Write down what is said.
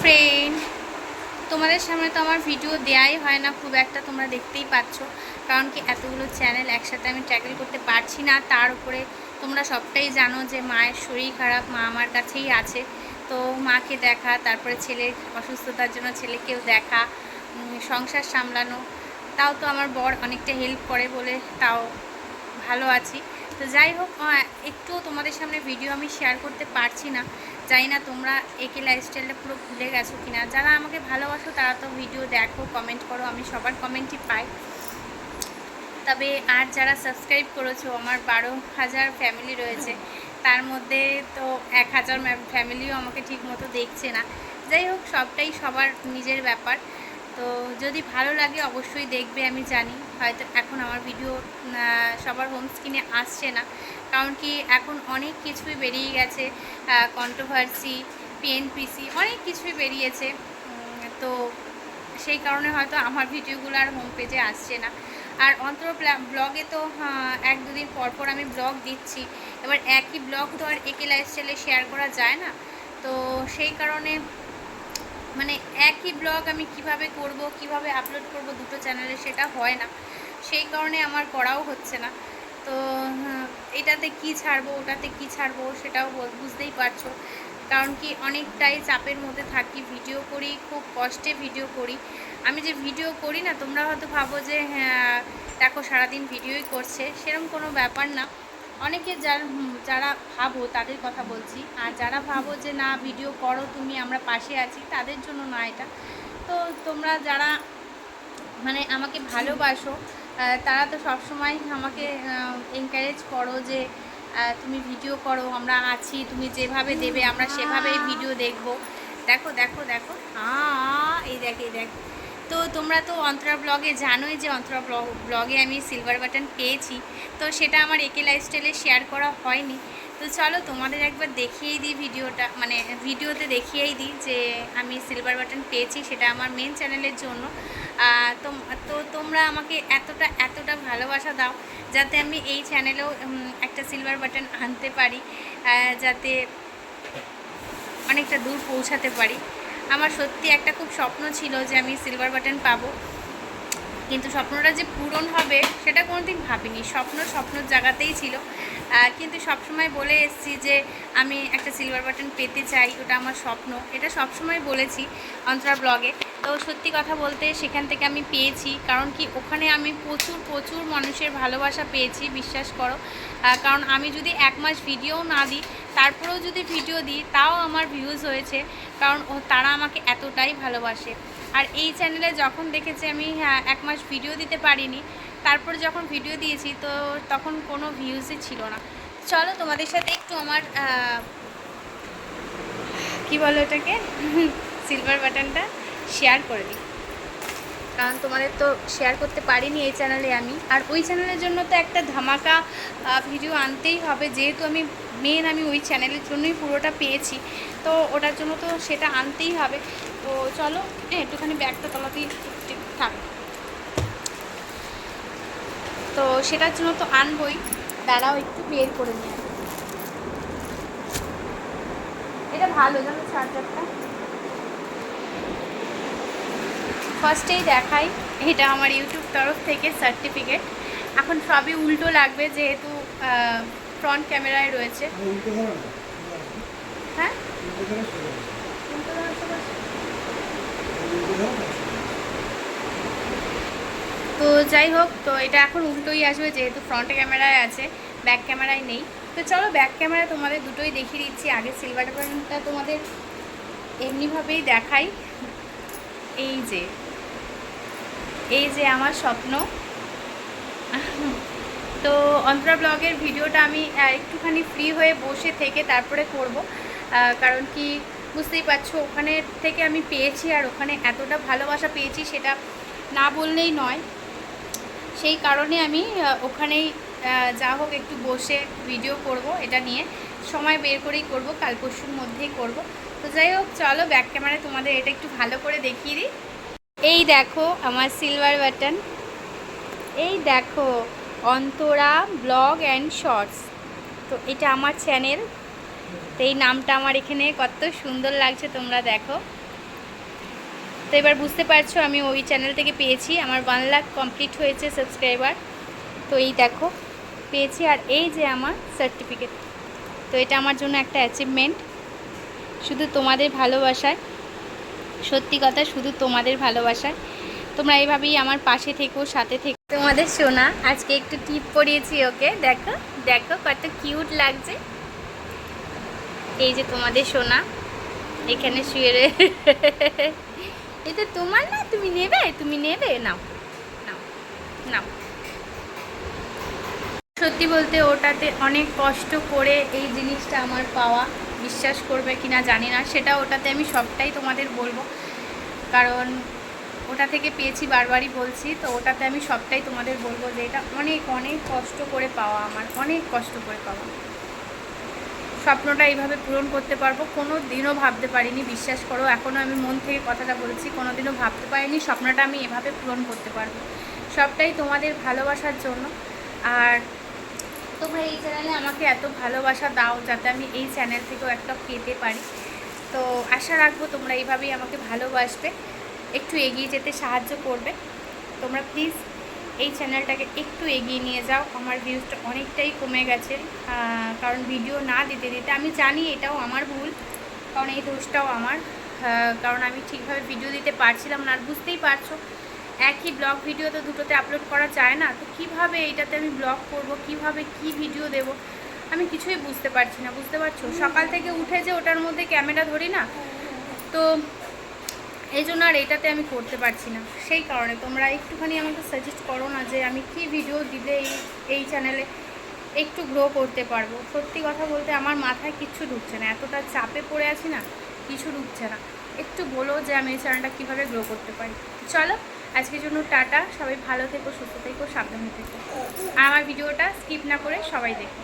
Friend তোমাদের সামনে তো আমার ভিডিও দেয়াই হয় না খুব একটা তোমরা দেখতেই পাচ্ছ। কারণ কি এতগুলো চ্যানেল একসাথে আমি ট্যাকেল করতে পারছি না তার উপরে তোমরা সবটাই জানো যে মায়ের শরীর খারাপ মা আমার কাছেই আছে। তো মাকে দেখা তারপরে ছেলের অসুস্থতার জন্য ছেলেকেও দেখা সংসার সামলানো। তাও তো আমার বর অনেকটা হেল্প করে বলে তাও ভালো আছি। তো যাই হোক আহ, একটুও তোমাদের সামনে ভিডিও আমি শেয়ার করতে পারছি না। জানি না তোমরা একে লাইফস্টাইলটা পুরো ভুলে গেছো কিনা। যারা আমাকে ভালোবাসো, তারা তো ভিডিও দেখো কমেন্ট করো, আমি সবার কমেন্টই পাই। তবে আর যারা সাবস্ক্রাইব করেছ, আমার বারো হাজার ফ্যামিলি রয়েছে। তার মধ্যে তো এক হাজার ফ্যামিলিও আমাকে ঠিক মতো দেখছে না। যাই হোক, সবটাই সবার নিজের ব্যাপার। তো যদি ভালো লাগে অবশ্যই দেখবে, আমি জানি। হয়তো এখন আমার ভিডিও সবার হোম স্ক্রিনে আসছে না। কারণ কি এখন অনেক কিছুই বেরিয়ে গেছে কন্ট্রোভার্সি পিএনপিসি অনেক কিছুই বেরিয়েছে। তো সেই কারণে হয়তো আমার ভিডিওগুলো আর হোম পেজে আসছে না। আর অন্তর ব্লগে তো এক দুদিন পর পর আমি ব্লগ দিচ্ছি। এবার একই ব্লগ তো আর একে লাইফস্টাইলে শেয়ার করা যায় না। তো সেই কারণে মানে একই ব্লগ আমি কীভাবে করব কীভাবে আপলোড করব দুটো চ্যানেলে সেটা হয় না। সেই কারণে আমার করাও হচ্ছে না। তো হ্যাঁ, এটাতে কি ছাড়বো ওটাতে কি ছাড়বো সেটাও বুঝতেই পারছ। কারণ কি অনেকটাই চাপের মধ্যে থাকি ভিডিও করি খুব কষ্টে ভিডিও করি। আমি যে ভিডিও করি না তোমরা হয়তো ভাবো যে হ্যাঁ দেখো সারাদিন ভিডিওই করছে সেরকম কোনো ব্যাপার না। অনেকে যার যারা ভাবো তাদের কথা বলছি। আর যারা ভাবো যে, না ভিডিও করো, তুমি আমরা পাশে আছি, তাদের জন্য না এটা। তো তোমরা যারা মানে আমাকে ভালোবাসো তারা তো সবসময় আমাকে এনকারেজ করো যে তুমি ভিডিও করো, আমরা আছি, তুমি যেভাবে দেবে, আমরা সেভাবেই ভিডিও দেখব। দেখো দেখো দেখো। আ, এই দেখ এই দেখ। তো তোমরা তো অন্তরা ব্লগে জানোই যে অন্তরা ব্লগ আমি সিলভার বাটন পেয়েছি। তো সেটা আমার একে লাইফস্টাইলে শেয়ার করা হয়নি। তো চলো তোমাদের একবার দেখিয়েই দিই ভিডিওটা মানে ভিডিওতে দেখিয়েই দিই যে আমি সিলভার বাটন পেয়েছি, সেটা আমার মেন চ্যানেলের জন্য। তো তোমরা আমাকে এতটা এতটা ভালোবাসা দাও যাতে আমি এই চ্যানেলেও একটা সিলভার বাটন আনতে পারি যাতে অনেকটা দূর পৌঁছাতে পারি। আমার সত্যি একটা খুব স্বপ্ন ছিল যে আমি সিলভার বাটন পাবো। কিন্তু স্বপ্নটা যে পূরণ হবে, সেটা কোনোদিন ভাবিনি। স্বপ্ন স্বপ্নর জায়গাতেই ছিল। কিন্তু সবসময় বলে এসেছি যে আমি একটা সিলভার বাটন পেতে চাই, ওটা আমার স্বপ্ন। এটা সবসময় বলেছি অন্তরা ব্লগে তো সত্যি কথা বলতে সেখান থেকে আমি পেয়েছি। কারণ কি, ওখানে আমি প্রচুর প্রচুর মানুষের ভালোবাসা পেয়েছি, বিশ্বাস করো। কারণ আমি যদি এক মাস ভিডিও না দিই তারপরেও যদি ভিডিও দিই তাও আমার ভিউজ হয়েছে কারণ তারা আমাকে এতটাই ভালোবাসে। আর এই চ্যানেলে যখন দেখেছি আমি হ্যাঁ, এক মাস ভিডিও দিতে পারিনি তারপর যখন ভিডিও দিয়েছি তো তখন কোনো ভিউজই ছিল না। চলো তোমাদের সাথে একটু আমার কি বলো এটাকে সিলভার বাটনটা শেয়ার করে দিই। কারণ তোমাদের তো শেয়ার করতে পারিনি এই চ্যানেলে আমি। আর ওই চ্যানেলের জন্য তো একটা ধামাকা ভিডিও আনতেই হবে। যেহেতু আমি মেন আমি ওই চ্যানেলের জন্যই পুরোটা পেয়েছি, তো ওটার জন্য তো সেটা আনতেই হবে। তো চলো হ্যাঁ একটুখানি ব্যাগটা ঠিক থাক। তো সেটার জন্য তো আনবই। দাঁড়াও, একটু বের করে নিয়ে এটা ভালো, জানো চার্জারটা ফার্স্টেই দেখাই এটা আমার ইউটিউব তরফ থেকে সার্টিফিকেট এখন সবই উল্টো লাগবে যেহেতু ফ্রন্ট ক্যামেরায় রয়েছে। হ্যাঁ। তো যাই হোক তো এটা এখন উল্টোই আসবে যেহেতু ফ্রন্ট ক্যামেরায় আছে ব্যাক ক্যামেরায় নেই। তো চলো ব্যাক ক্যামেরা তোমাদের দুটোই দেখিয়ে দিচ্ছি। আগে সিলভার বাটনটা তোমাদের এমনিভাবেই দেখাই। এই যে এই যে আমার স্বপ্ন। তো অন্তরা ব্লগের ভিডিওটা আমি একটুখানি ফ্রি হয়ে বসে থেকে তারপরে করব। কারণ কি বুঝতেই পারছ, ওখানে থেকে আমি পেয়েছি আর ওখানে এতটা ভালোবাসা পেয়েছি সেটা না বললেই নয়। সেই কারণে আমি ওখানেই যা হোক একটু বসে ভিডিও করব এটা নিয়ে। সময় বের করেই করব, কাল পরশুর মধ্যেই করব। তো যাই হোক, চলো ব্যাক ক্যামেরায় তোমাদের এটা একটু ভালো করে দেখিয়ে দিই। এই দেখো আমার সিলভার বাটন এই দেখো অন্তরা ব্লগ অ্যান্ড শর্টস। তো এটা আমার চ্যানেল তো এই নামটা আমার এখানে কত সুন্দর লাগছে তোমরা দেখো। তো এবার বুঝতে পারছ আমি ওই চ্যানেল থেকে পেয়েছি। আমার ওয়ান লাখ কমপ্লিট হয়েছে সাবস্ক্রাইবার তো এই দেখো, পেয়েছি আর এই যে আমার সার্টিফিকেট তো এটা আমার জন্য একটা অ্যাচিভমেন্ট শুধু তোমাদের ভালোবাসায়। সত্যি কথা, শুধু তোমাদের ভালোবাসায়। তোমরা এইভাবেই আমার পাশে থেকো, সাথে থেকো। তোমাদের সোনা, আজকে একটু টিপ পরিয়েছি ওকে, দেখো দেখো কত কিউট লাগছে। এই যে তোমাদের সোনা, এখানে শুয়ে রয়ে এটা তোমার না? তুমি নেবে? তুমি নেবে? নাও নাও নাও। সত্যি বলতে, ওটাতে অনেক কষ্ট করে এই জিনিসটা আমার পাওয়া। বিশ্বাস করবে কি না জানি না, সেটা ওটাতে আমি সবটাই তোমাদের বলব। কারণ ওটা থেকে পেয়েছি বারবারই বলছি, তো ওটাতে আমি সবটাই তোমাদের বলব যে এটা অনেক অনেক কষ্ট করে পাওয়া আমার, অনেক কষ্ট করে পাওয়া। স্বপ্নটা এইভাবে পূরণ করতে পারব কোনো দিনও ভাবতে পারিনি, বিশ্বাস করো এখনও আমি মন থেকে কথাটা বলছি কোনো দিনও ভাবতে পারিনি স্বপ্নটা আমি এভাবে পূরণ করতে পারব। সবটাই তোমাদের ভালোবাসার জন্য, আর তোমরা এই চ্যানেলে আমাকে এত ভালোবাসা দাও যাতে আমি এই চ্যানেল থেকেও একটা পেতে পারি। তো আশা রাখব তোমরা এইভাবেই আমাকে ভালোবাসবে, একটু এগিয়ে যেতে সাহায্য করবে। তোমরা প্লিজ এই চ্যানেলটাকে একটু এগিয়ে নিয়ে যাও, আমার ভিউজটা অনেকটাই কমে গেছে। কারণ ভিডিও না দিতে দিতে আমি জানি এটাও আমার ভুল, কারণ এই দোষটাও আমার। কারণ আমি ঠিকভাবে ভিডিও দিতে পারছিলাম না, আর বুঝতেই পারছ একই ব্লগ ভিডিও তো দুটোতে আপলোড করা যায় না, তো কীভাবে এইটাতে আমি ব্লগ করব, কীভাবে কি ভিডিও দেব, আমি কিছুই বুঝতে পারছি না, বুঝতে পারছ? সকাল থেকে উঠে যে ওটার মধ্যে ক্যামেরা ধরি না, তো এই জন্য আর এটাতে আমি করতে পারছি না। সেই কারণে তোমরা একটুখানি আমাকে সাজেস্ট করো না যে আমি কি ভিডিও দিলে এই এই চ্যানেলে একটু গ্রো করতে পারব। সত্যি কথা বলতে আমার মাথায় কিচ্ছু ঢুকছে না, এতটা চাপে পড়ে আছি না, কিছু ঢুকছে না। একটু বলো যে আমি এই চ্যানেলটা কীভাবে গ্রো করতে পারি। চলো আজকের জন্য টাটা, সবাই ভালো থেকো, সুস্থ থেকো, সাবধানে থেকো। আর আমার ভিডিওটা স্কিপ না করে সবাই দেখো।